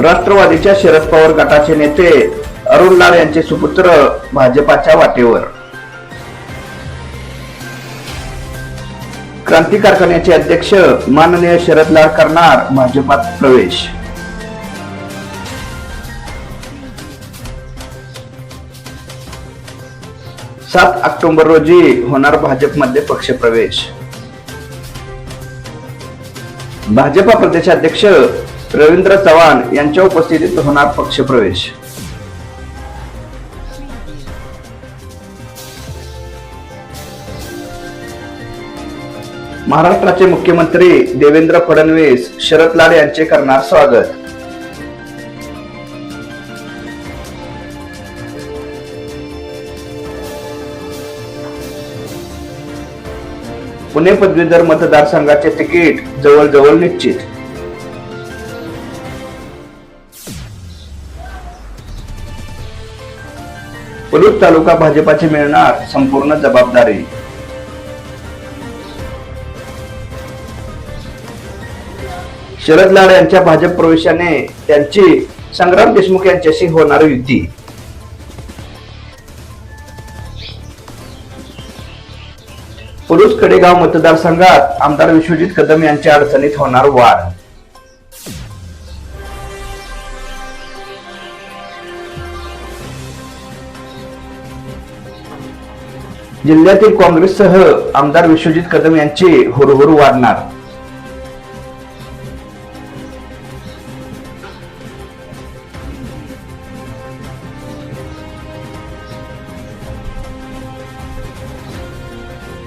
राष्ट्रवादीच्या शरद पवार गटाचे नेते अरुण लाड यांचे सुपुत्र भाजपाच्या वाटेवर. क्रांती कारखान्याचे अध्यक्ष माननीय शरद लाड करणार भाजपात प्रवेश. सात ऑक्टोबर रोजी होणार भाजपमध्ये पक्षप्रवेश. भाजपा प्रदेशाध्यक्ष रवींद्र चव्हाण यांच्या उपस्थितीत होणार पक्षप्रवेश. महाराष्ट्राचे मुख्यमंत्री देवेंद्र फडणवीस शरद लाड यांचे करणार स्वागत. पुणे पदवीधर मतदारसंघाचे तिकीट जवळजवळ निश्चित. पलूस तालुका भाजपाची मिळणार संपूर्ण जबाबदारी. शरद लाड यांच्या भाजप प्रवेशाने त्यांची संग्राम देशमुख यांच्याशी होणार युती. पुरुष कडेगाव मतदारसंघात आमदार विश्वजित कदम यांच्या अडचणीत होणार वाढ जिल्ह्यातील काँग्रेससह आमदार विश्वजित कदम यांची हुरहुर वाढणार